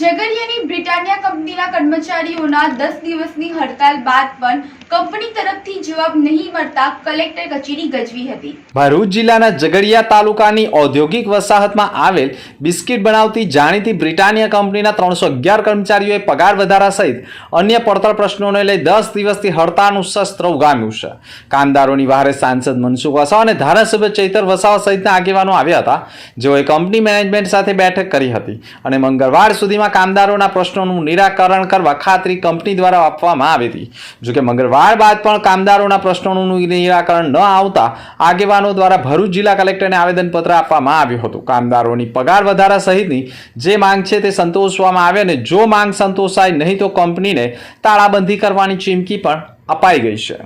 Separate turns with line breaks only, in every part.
ઝઘડિયાની Britannia કંપનીના કર્મચારીઓના દસ દિવસની હડતાલ બાદ પણ કંપની તરફથી જવાબ નહીં મળતા કલેક્ટર કચેરી ગજવી હતી.
ભરૂચ જિલ્લાના ઝઘડિયા તાલુકાની ઔદ્યોગિક વસાહતમાં આવેલ બિસ્કિટ બનાવતી જાણીતી બ્રિટાનિયા કંપનીના ત્રણસો અગિયાર કર્મચારીઓએ પગાર વધારા સહિત અન્ય પડતર પ્રશ્નોને લઈ દસ દિવસથી હડતાળનું શસ્ત્ર ઉગામ્યું છે. કામદારોની વહારે સાંસદ મનસુખ વસાવા અને ધારાસભ્ય ચૈતર વસાવા સહિતના આગેવાનો આવ્યા હતા. જેઓએ કંપની મેનેજમેન્ટ સાથે બેઠક કરી હતી અને મંગળવાર સુધીમાં કામદારોના પ્રશ્નોનું નિરાકરણ કરવા ખાતરી કંપની દ્વારા આપવામાં આવી હતી. જોકે મંગળવાર બાદ પણ કામદારોના પ્રશ્નોનું નિરાકરણ ન આવતા આગેવાનો દ્વારા ભરૂચ જિલ્લા કલેક્ટરને આવેદનપત્ર આપવામાં આવ્યું હતું. કામદારોની પગાર વધારા સહિતની જે માંગ છે તે સંતોષવામાં આવે અને જો માંગ સંતોષાય નહીં તો કંપનીને તાળાબંધી કરવાની ચીમકી પણ અપાઈ ગઈ છે.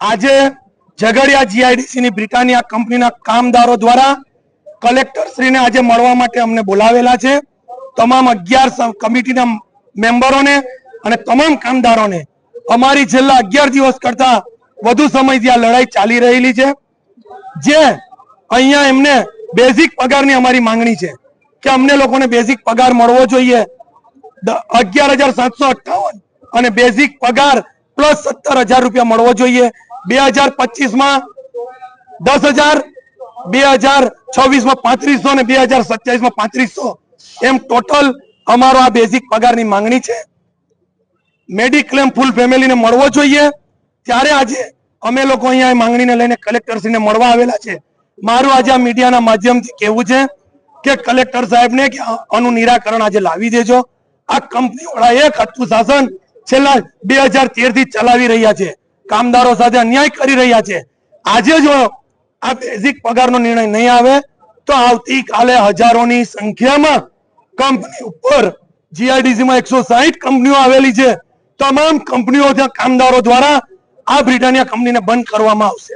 આજે ઝઘડિયા જીઆઈડીસી ની બ્રિટાનિયા કંપનીના કામદારો દ્વારા કલેક્ટર શ્રીને આજે મળવા માટે અમને બોલાવેલા છે. તમામ અગિયાર કમિટીના મેમ્બરોને અને તમામ કામદારોને અમારી છેલ્લા અગિયાર દિવસ કરતા વધુ સમયથી આ લડાઈ ચાલી રહેલી છે. જે અહીંયા એમને બેઝિક પગારની અમારી માંગણી છે કે અમને લોકોને બેઝિક પગાર મળવો જોઈએ. અગિયાર હજાર સાતસો અઠ્ઠાવન અને બેઝિક પગાર પ્લસ સત્તર હજાર રૂપિયા મળવો જોઈએ. બે હજાર પચીસમાં દસ હજાર, બે હજાર છવ્વીસમાં પાંત્રીસો અને બે હજાર સત્યાવીસમાં પાંત્રીસો. એમ ટોટલ અમારો આ બેઝિક પગારની માંગણી છે. મેડિક્લેમ ફૂલ ફેમિલીને મળવો જોઈએ. ત્યારે આજે અમે લોકો અહીંયા માંગણીને લઈને કલેક્ટરશ્રીને મળવા આવેલા છે. મારું આજે આ મીડિયાના માધ્યમથી કહેવું છે કે કલેક્ટર સાહેબને કે આનું નિરાકરણ આજે લાવી દેજો. આ કંપની વાળા એક હતું શાસન છેલ્લા બે હજાર તેરથી ચલાવી રહ્યા છે. કામદારો સાથે અન્યાય કરી રહ્યા છે. આજે જો આ બેઝિક પગારનો નિર્ણય નહીં આવે તો આવતીકાલે હજારોની સંખ્યામાં કંપની ઉપર જીઆઈડીસી માં એકસો સાહીઠ કંપનીઓ આવેલી છે. તમામ કંપનીઓ ત્યાં કામદારો દ્વારા આ બ્રિટાનિયા કંપનીને બંધ કરવામાં આવશે.